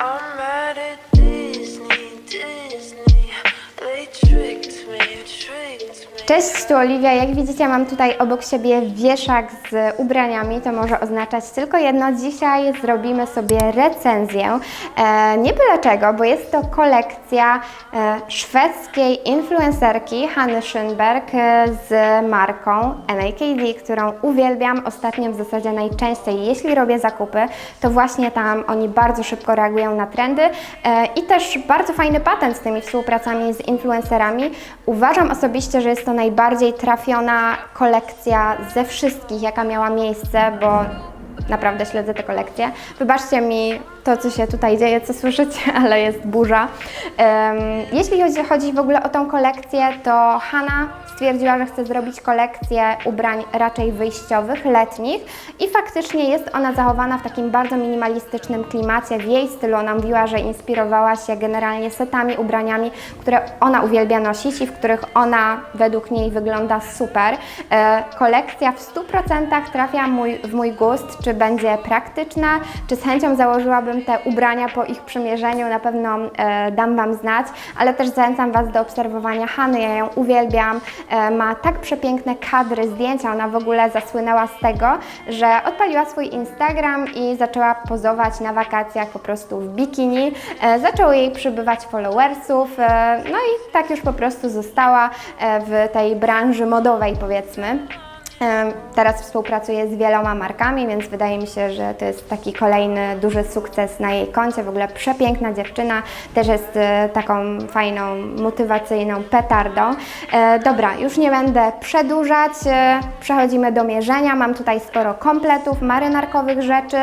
I'm mad at Disney, Disney. Cześć, tu Oliwia. Jak widzicie, mam tutaj obok siebie wieszak z ubraniami. To może oznaczać tylko jedno. Dzisiaj zrobimy sobie recenzję. E, nie byle czego, bo jest to kolekcja e, szwedzkiej influencerki Hanny Schönberg e, z marką NAKD, którą uwielbiam ostatnio w zasadzie najczęściej. Jeśli robię zakupy, to właśnie tam oni bardzo szybko reagują na trendy e, i też bardzo fajny patent z tymi współpracami z influencerami. Uważam osobiście, że jest to najbardziej trafiona kolekcja ze wszystkich, jaka miała miejsce, bo naprawdę śledzę tę kolekcję. Wybaczcie mi to, co się tutaj dzieje, co słyszycie, ale jest burza. Jeśli chodzi, chodzi w ogóle o tą kolekcję, to Hanna stwierdziła, że chce zrobić kolekcję ubrań raczej wyjściowych, letnich i faktycznie jest ona zachowana w takim bardzo minimalistycznym klimacie. W jej stylu ona mówiła, że inspirowała się generalnie setami, ubraniami, które ona uwielbia nosić i w których ona według niej wygląda super. E, kolekcja w 100% trafia mój, w mój gust, czy będzie praktyczna, czy z chęcią założyłabym te ubrania po ich przymierzeniu, na pewno e, dam Wam znać, ale też zachęcam Was do obserwowania Hany, ja ją uwielbiam, e, ma tak przepiękne kadry, zdjęcia, ona w ogóle zasłynęła z tego, że odpaliła swój Instagram i zaczęła pozować na wakacjach po prostu w bikini, e, zaczęło jej przybywać followersów, no i tak już po prostu została w tej branży modowej powiedzmy. Teraz współpracuję z wieloma markami, więc wydaje mi się, że to jest taki kolejny duży sukces na jej koncie. W ogóle przepiękna dziewczyna, też jest e, taką fajną, motywacyjną petardą. E, dobra, już nie będę przedłużać. E, przechodzimy do mierzenia. Mam tutaj sporo kompletów, marynarkowych rzeczy.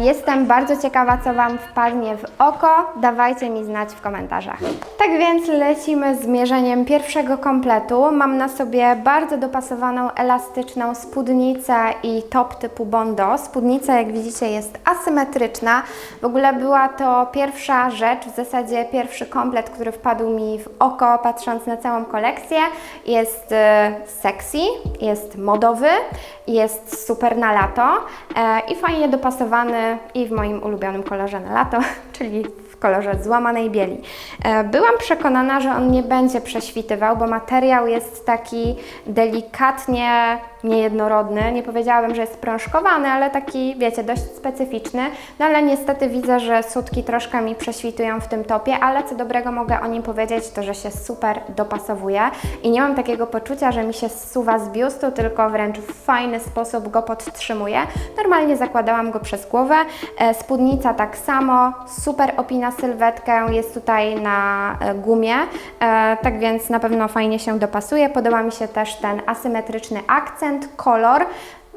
Jestem bardzo ciekawa, co Wam wpadnie w oko. Dawajcie mi znać w komentarzach. Tak więc lecimy z mierzeniem pierwszego kompletu. Mam na sobie bardzo dopasowaną, elastyczną spódnicę i top typu Bondo. Spódnica, jak widzicie, jest asymetryczna. W ogóle była to pierwsza rzecz, w zasadzie pierwszy komplet, który wpadł mi w oko, patrząc na całą kolekcję. Jest e, sexy, jest modowy, jest super na lato e, i fajnie dopasowany i w moim ulubionym kolorze na lato, czyli kolorze złamanej bieli. E, Byłam przekonana, że on nie będzie prześwitywał, bo materiał jest taki delikatnie niejednorodny. Nie powiedziałabym, że jest prążkowany, ale taki, wiecie, dość specyficzny. No ale niestety widzę, że sutki troszkę mi prześwitują w tym topie, ale co dobrego mogę o nim powiedzieć, to że się super dopasowuje i nie mam takiego poczucia, że mi się zsuwa z biustu, tylko wręcz w fajny sposób go podtrzymuje. Normalnie zakładałam go przez głowę. E, Spódnica tak samo, super opina sylwetkę, jest tutaj na e, gumie, e, tak więc na pewno fajnie się dopasuje. Podoba mi się też ten asymetryczny akcent, kolor.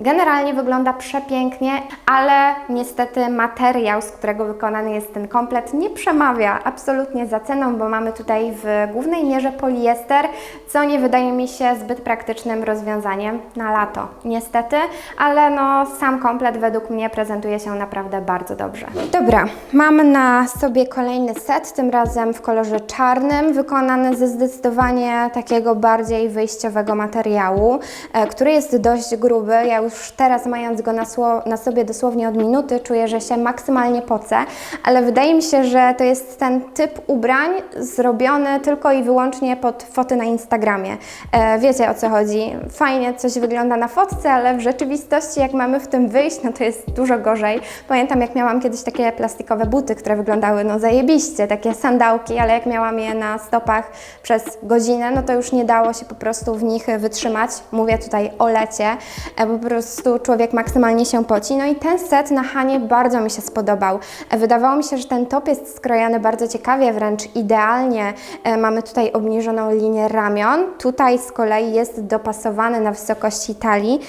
Generalnie wygląda przepięknie, ale niestety materiał, z którego wykonany jest ten komplet, nie przemawia absolutnie za ceną, bo mamy tutaj w głównej mierze poliester, co nie wydaje mi się zbyt praktycznym rozwiązaniem na lato. Niestety, ale no sam komplet według mnie prezentuje się naprawdę bardzo dobrze. Dobra, mam na sobie kolejny set, tym razem w kolorze czarnym, wykonany ze zdecydowanie takiego bardziej wyjściowego materiału, e, który jest dość gruby. Ja już teraz mając go na, na sobie dosłownie od minuty, czuję, że się maksymalnie pocę, ale wydaje mi się, że to jest ten typ ubrań zrobiony tylko i wyłącznie pod foty na Instagramie. E, wiecie o co chodzi. Fajnie coś wygląda na fotce, ale w rzeczywistości jak mamy w tym wyjść, no to jest dużo gorzej. Pamiętam jak miałam kiedyś takie plastikowe buty, które wyglądały no zajebiście, takie sandałki, ale jak miałam je na stopach przez godzinę, no to już nie dało się po prostu w nich wytrzymać. Mówię tutaj o lecie, e, po prostu człowiek maksymalnie się poci. No i ten set na Hanie bardzo mi się spodobał. E, Wydawało mi się, że ten top jest skrojony bardzo ciekawie, wręcz idealnie. E, Mamy tutaj obniżoną linię ramion. Tutaj z kolei jest dopasowany na wysokości talii.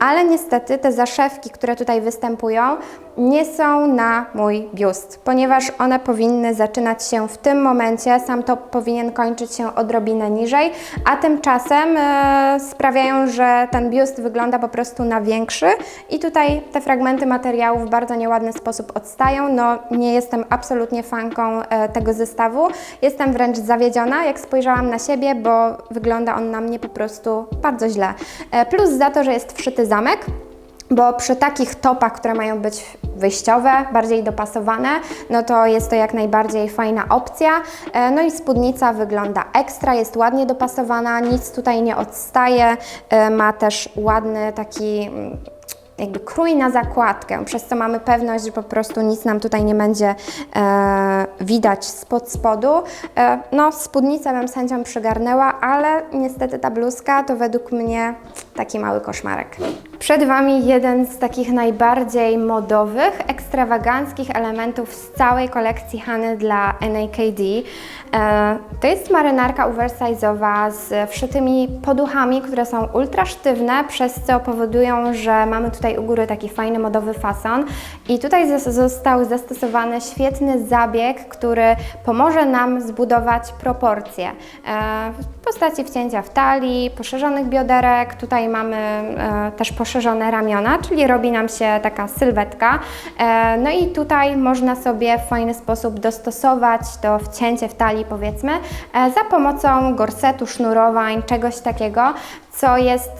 Ale niestety te zaszewki, które tutaj występują, nie są na mój biust, ponieważ one powinny zaczynać się w tym momencie, sam top powinien kończyć się odrobinę niżej, a tymczasem e, sprawiają, że ten biust wygląda po prostu na większy i tutaj te fragmenty materiału w bardzo nieładny sposób odstają. No nie jestem absolutnie fanką e, tego zestawu, jestem wręcz zawiedziona, jak spojrzałam na siebie, bo wygląda on na mnie po prostu bardzo źle. E, plus za to, że jest wszyty zamek, bo przy takich topach, które mają być wyjściowe, bardziej dopasowane, no to jest to jak najbardziej fajna opcja. E, No i spódnica wygląda ekstra, jest ładnie dopasowana, nic tutaj nie odstaje, e, ma też ładny taki mm, jakby krój na zakładkę, przez co mamy pewność, że po prostu nic nam tutaj nie będzie e, widać spod spodu. E, no, spódnicę bym chęcią przygarnęła, ale niestety ta bluzka to według mnie taki mały koszmarek. Przed Wami jeden z takich najbardziej modowych, ekstrawaganckich elementów z całej kolekcji Hany dla NAKD. E, to jest marynarka oversize'owa z wszytymi poduchami, które są ultra sztywne, przez co powodują, że mamy tutaj u góry taki fajny modowy fason. I tutaj został zastosowany świetny zabieg, który pomoże nam zbudować proporcje. Postaci wcięcia w talii, poszerzonych bioderek, tutaj mamy e, też poszerzone ramiona, czyli robi nam się taka sylwetka. E, no i tutaj można sobie w fajny sposób dostosować to wcięcie w talii powiedzmy e, za pomocą gorsetu, sznurowań, czegoś takiego, co jest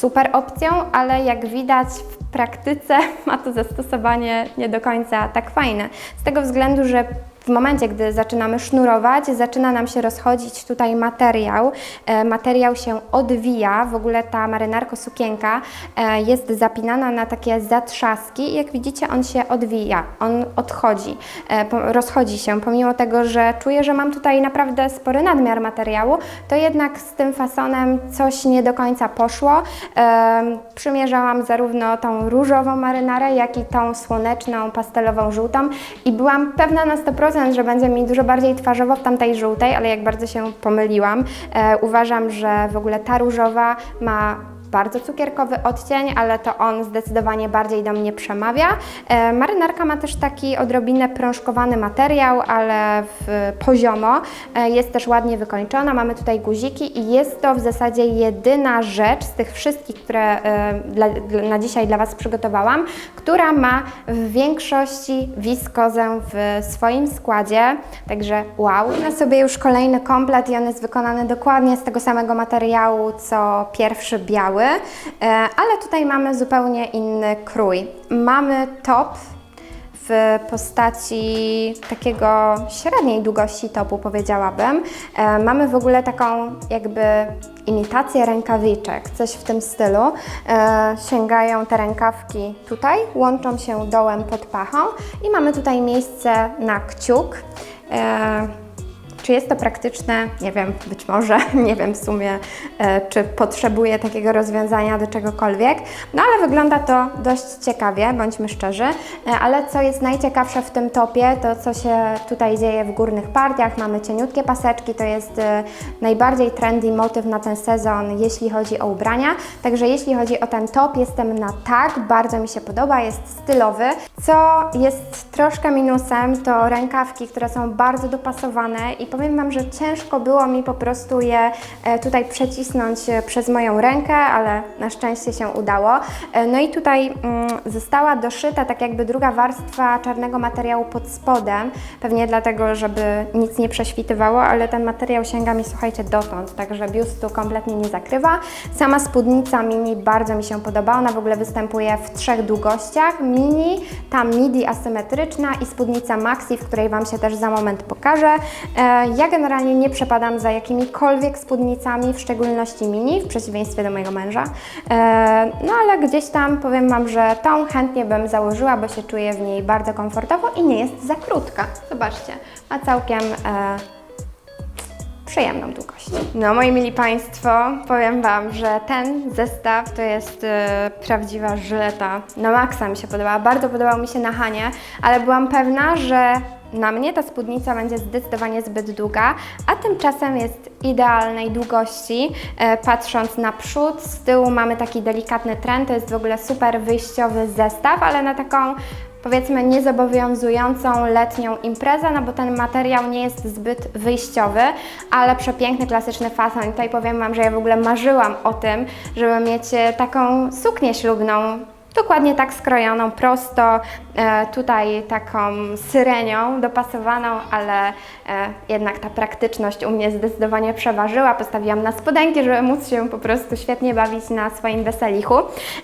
super opcją, ale jak widać w praktyce ma to zastosowanie nie do końca tak fajne. Z tego względu, że w momencie, gdy zaczynamy sznurować, zaczyna nam się rozchodzić tutaj materiał. E, materiał się odwija, w ogóle ta marynarko sukienka e, jest zapinana na takie zatrzaski i jak widzicie on się odwija, on odchodzi, e, rozchodzi się. Pomimo tego, że czuję, że mam tutaj naprawdę spory nadmiar materiału, to jednak z tym fasonem coś nie do końca poszło. Przymierzałam zarówno tą różową marynarę, jak i tą słoneczną, pastelową, żółtą i byłam pewna na 100%, że będzie mi dużo bardziej twarzowo w tamtej żółtej, ale jak bardzo się pomyliłam. E, uważam, że w ogóle ta różowa ma bardzo cukierkowy odcień, ale to on zdecydowanie bardziej do mnie przemawia. E, marynarka ma też taki odrobinę prążkowany materiał, ale w, poziomo. E, jest też ładnie wykończona, mamy tutaj guziki i jest to w zasadzie jedyna rzecz z tych wszystkich, które e, dla, na dzisiaj dla Was przygotowałam, która ma w większości wiskozę w swoim składzie, także wow. Na sobie już kolejny komplet i on jest wykonany dokładnie z tego samego materiału, co pierwszy biały, e, ale tutaj mamy zupełnie inny krój. Mamy top w postaci takiego średniej długości topu, powiedziałabym. E, mamy w ogóle taką jakby imitację rękawiczek, coś w tym stylu. E, sięgają te rękawki tutaj, łączą się dołem pod pachą i mamy tutaj miejsce na kciuk. Czy jest to praktyczne? Nie wiem, być może, nie wiem w sumie, e, czy potrzebuję takiego rozwiązania do czegokolwiek. No ale wygląda to dość ciekawie, bądźmy szczerzy. E, ale co jest najciekawsze w tym topie, to co się tutaj dzieje w górnych partiach. Mamy cieniutkie paseczki, to jest e, najbardziej trendy motyw na ten sezon, jeśli chodzi o ubrania. Także jeśli chodzi o ten top, jestem na tak, bardzo mi się podoba, jest stylowy. Co jest troszkę minusem, to rękawki, które są bardzo dopasowane i powiem Wam, że ciężko było mi po prostu je e, tutaj przecisnąć e, przez moją rękę, ale na szczęście się udało. E, No i tutaj mm, została doszyta tak jakby druga warstwa czarnego materiału pod spodem, pewnie dlatego, żeby nic nie prześwitywało, ale ten materiał sięga mi, słuchajcie, dotąd, także biustu kompletnie nie zakrywa. Sama spódnica mini bardzo mi się podoba, ona w ogóle występuje w trzech długościach, mini, ta midi asymetryczna i spódnica maxi, w której Wam się też za moment pokażę. Ja generalnie nie przepadam za jakimikolwiek spódnicami, w szczególności mini, w przeciwieństwie do mojego męża. E, No ale gdzieś tam powiem Wam, że tą chętnie bym założyła, bo się czuję w niej bardzo komfortowo i nie jest za krótka. Zobaczcie, ma całkiem e, przyjemną długość. No moi mili Państwo, powiem Wam, że ten zestaw to jest e, prawdziwa żyleta. Na maksa mi się podobała, bardzo podobał mi się na Hanie, ale byłam pewna, że na mnie ta spódnica będzie zdecydowanie zbyt długa, a tymczasem jest idealnej długości. E, patrząc na przód, z tyłu mamy taki delikatny trend, to jest w ogóle super wyjściowy zestaw, ale na taką powiedzmy niezobowiązującą letnią imprezę, no bo ten materiał nie jest zbyt wyjściowy, ale przepiękny, klasyczny fason. I tutaj powiem Wam, że ja w ogóle marzyłam o tym, żeby mieć e, taką suknię ślubną dokładnie tak skrojoną, prosto, e, tutaj taką syrenią dopasowaną, ale e, jednak ta praktyczność u mnie zdecydowanie przeważyła. Postawiłam na spodenki, żeby móc się po prostu świetnie bawić na swoim weselichu.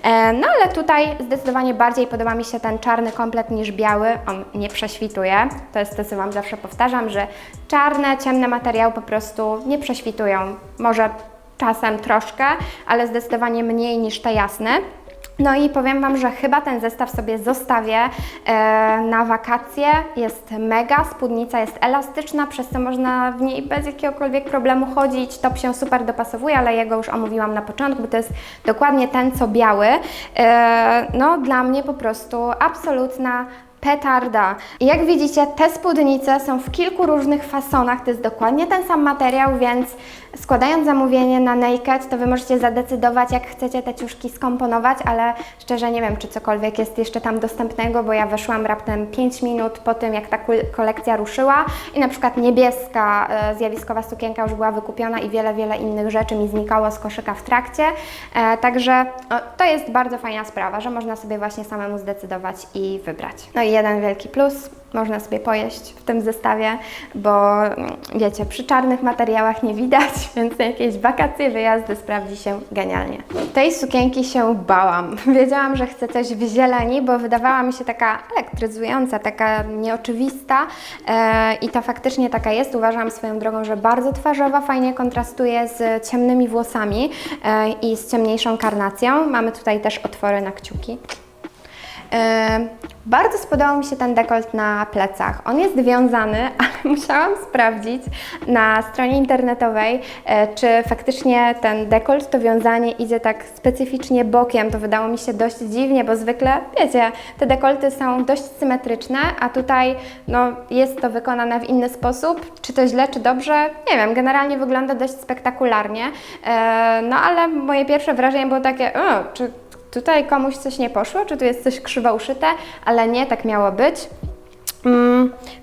E, no ale tutaj zdecydowanie bardziej podoba mi się ten czarny komplet niż biały. On nie prześwituje. To jest to, co Wam zawsze powtarzam, że czarne, ciemne materiały po prostu nie prześwitują. Może czasem troszkę, ale zdecydowanie mniej niż te jasne. No i powiem Wam, że chyba ten zestaw sobie zostawię e, na wakacje. Jest mega, spódnica jest elastyczna, przez co można w niej bez jakiegokolwiek problemu chodzić. Top się super dopasowuje, ale jego już omówiłam na początku, to jest dokładnie ten co biały. E, no dla mnie po prostu absolutna petarda. Jak widzicie, te spódnice są w kilku różnych fasonach. To jest dokładnie ten sam materiał, więc składając zamówienie na Naked, to Wy możecie zadecydować, jak chcecie te ciuszki skomponować, ale szczerze nie wiem, czy cokolwiek jest jeszcze tam dostępnego, bo ja weszłam raptem 5 minut po tym, jak ta kolekcja ruszyła i na przykład niebieska e, zjawiskowa sukienka już była wykupiona i wiele, wiele innych rzeczy mi znikało z koszyka w trakcie. E, także to jest bardzo fajna sprawa, że można sobie właśnie samemu zdecydować i wybrać. No i jeden wielki plus, można sobie pojeść w tym zestawie, bo mm, wiecie, przy czarnych materiałach nie widać, więc na jakieś wakacje, wyjazdy sprawdzi się genialnie. Tej sukienki się bałam. Wiedziałam, że chcę coś w zieleni, bo wydawała mi się taka elektryzująca, taka nieoczywista e, i ta faktycznie taka jest. Uważam swoją drogą, że bardzo twarzowa, fajnie kontrastuje z ciemnymi włosami e, i z ciemniejszą karnacją. Mamy tutaj też otwory na kciuki. Bardzo spodobał mi się ten dekolt na plecach. On jest wiązany, ale musiałam sprawdzić na stronie internetowej, e, czy faktycznie ten dekolt, to wiązanie idzie tak specyficznie bokiem. To wydało mi się dość dziwnie, bo zwykle, wiecie, te dekolty są dość symetryczne, a tutaj no, jest to wykonane w inny sposób. Czy to źle, czy dobrze? Nie wiem, generalnie wygląda dość spektakularnie. E, No ale moje pierwsze wrażenie było takie, czy tutaj komuś coś nie poszło, czy tu jest coś krzywo uszyte, ale nie, tak miało być.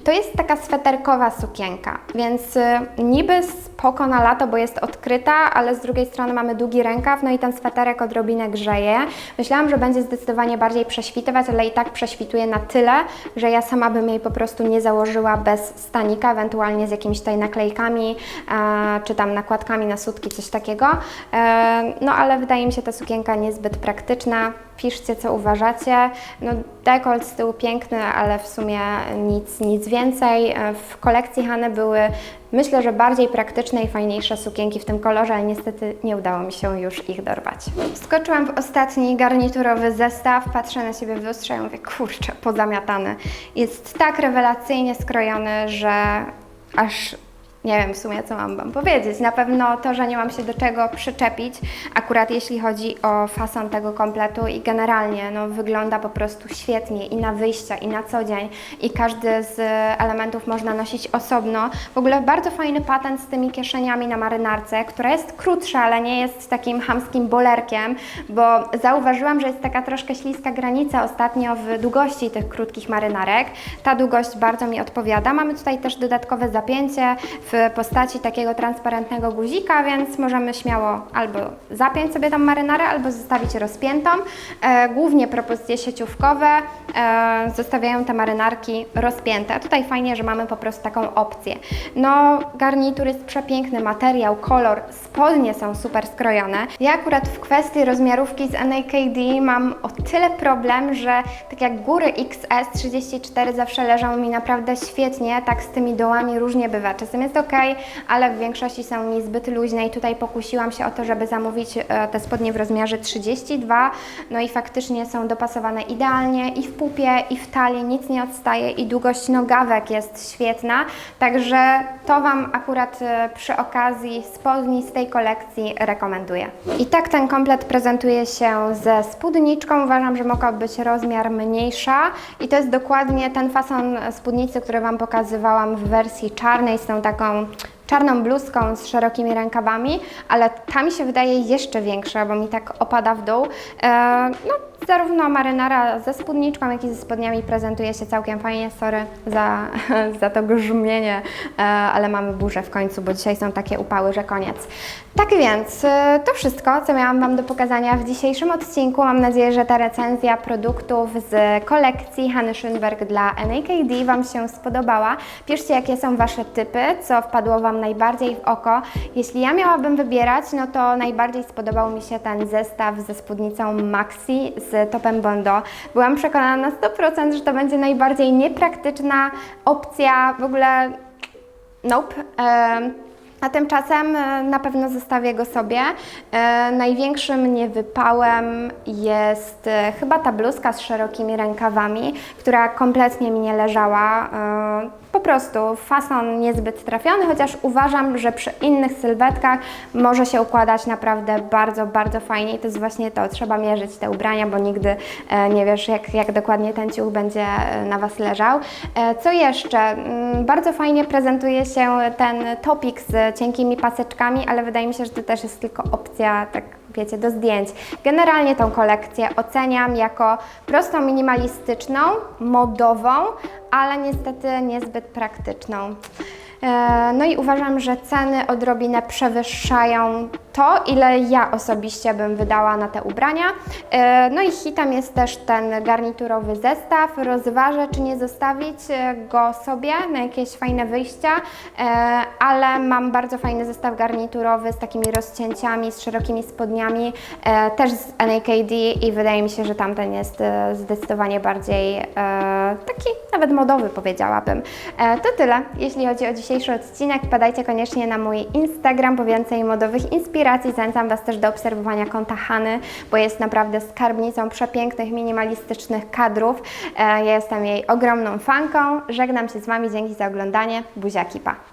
To jest taka sweterkowa sukienka, więc y, niby spoko na lato, bo jest odkryta, ale z drugiej strony mamy długi rękaw, no i ten sweterek odrobinę grzeje. Myślałam, że będzie zdecydowanie bardziej prześwitywać, ale i tak prześwituje na tyle, że ja sama bym jej po prostu nie założyła bez stanika, ewentualnie z jakimiś tutaj naklejkami, e, czy tam nakładkami na sutki, coś takiego. E, no ale wydaje mi się ta sukienka niezbyt praktyczna. Piszcie, co uważacie. No, dekolt z tyłu piękny, ale w sumie nic, nic więcej. E, W kolekcji Hany były, myślę, że bardziej praktyczne i fajniejsze sukienki w tym kolorze, ale niestety nie udało mi się już ich dorwać. Wskoczyłam w ostatni garniturowy zestaw, patrzę na siebie w lustrze i mówię, kurczę, pozamiatany. Jest tak rewelacyjnie skrojony, że aż nie wiem w sumie, co mam Wam powiedzieć. Na pewno to, że nie mam się do czego przyczepić, akurat jeśli chodzi o fason tego kompletu i generalnie no, wygląda po prostu świetnie i na wyjścia, i na co dzień, i każdy z elementów można nosić osobno. W ogóle bardzo fajny patent z tymi kieszeniami na marynarce, która jest krótsza, ale nie jest takim hamskim bolerkiem, bo zauważyłam, że jest taka troszkę śliska granica ostatnio w długości tych krótkich marynarek. Ta długość bardzo mi odpowiada. Mamy tutaj też dodatkowe zapięcie w postaci takiego transparentnego guzika, więc możemy śmiało albo zapiąć sobie tą marynarę, albo zostawić rozpiętą. E, głównie propozycje sieciówkowe zostawiają te marynarki rozpięte. A tutaj fajnie, że mamy po prostu taką opcję. No, garnitur jest przepiękny, materiał, kolor, spodnie są super skrojone. Ja akurat w kwestii rozmiarówki z NAKD mam o tyle problem, że tak jak góry XS 34 zawsze leżą mi naprawdę świetnie, tak z tymi dołami różnie bywa. Czasem jest ok, ale w większości są mi zbyt luźne i tutaj pokusiłam się o to, żeby zamówić e, te spodnie w rozmiarze 32, no i faktycznie są dopasowane idealnie i w pupie, i w talii, nic nie odstaje i długość nogawek jest świetna, także to Wam akurat e, przy okazji spodni z tej kolekcji rekomenduję. I tak ten komplet prezentuje się ze spódniczką, uważam, że mogła być rozmiar mniejsza. I to jest dokładnie ten fason spódnicy, który Wam pokazywałam w wersji czarnej z tą taką czarną bluzką z szerokimi rękawami, ale ta mi się wydaje jeszcze większa, bo mi tak opada w dół. E, no, zarówno marynara ze spódniczką, jak i ze spodniami prezentuje się całkiem fajnie. Sorry za, za to grzmienie, e, ale mamy burzę w końcu, bo dzisiaj są takie upały, że koniec. Tak więc, e, to wszystko, co miałam Wam do pokazania w dzisiejszym odcinku. Mam nadzieję, że ta recenzja produktów z kolekcji Hany Schönberg dla NAKD Wam się spodobała. Piszcie, jakie są Wasze typy, co wpadło Wam najbardziej w oko. Jeśli ja miałabym wybierać, no to najbardziej spodobał mi się ten zestaw ze spódnicą Maxi z topem Bondo. Byłam przekonana na 100%, że to będzie najbardziej niepraktyczna opcja, w ogóle Nope. A tymczasem e, na pewno zostawię go sobie. E, Największym niewypałem jest e, chyba ta bluzka z szerokimi rękawami, która kompletnie mi nie leżała. Po prostu fason niezbyt trafiony, chociaż uważam, że przy innych sylwetkach może się układać naprawdę bardzo, bardzo fajnie. I to jest właśnie to, trzeba mierzyć te ubrania, bo nigdy e, nie wiesz, jak, jak dokładnie ten ciuch będzie e, na Was leżał. E, Co jeszcze? Mm, Bardzo fajnie prezentuje się ten topik z cienkimi paseczkami, ale wydaje mi się, że to też jest tylko opcja, tak do zdjęć. Generalnie tą kolekcję oceniam jako prostą, minimalistyczną, modową, ale niestety niezbyt praktyczną. E, No i uważam, że ceny odrobinę przewyższają to, ile ja osobiście bym wydała na te ubrania. E, No i hitem jest też ten garniturowy zestaw. Rozważę, czy nie zostawić e, go sobie na jakieś fajne wyjścia, e, ale mam bardzo fajny zestaw garniturowy z takimi rozcięciami, z szerokimi spodniami, też z NAKD i wydaje mi się, że tamten jest zdecydowanie bardziej taki nawet modowy powiedziałabym. To tyle, jeśli chodzi o dzisiejszy odcinek. Wpadajcie koniecznie na mój Instagram po więcej modowych inspiracji. Zachęcam Was też do obserwowania konta Hany, bo jest naprawdę skarbnicą przepięknych, minimalistycznych kadrów. E, Ja jestem jej ogromną fanką. Żegnam się z Wami, dzięki za oglądanie. Buziaki, pa!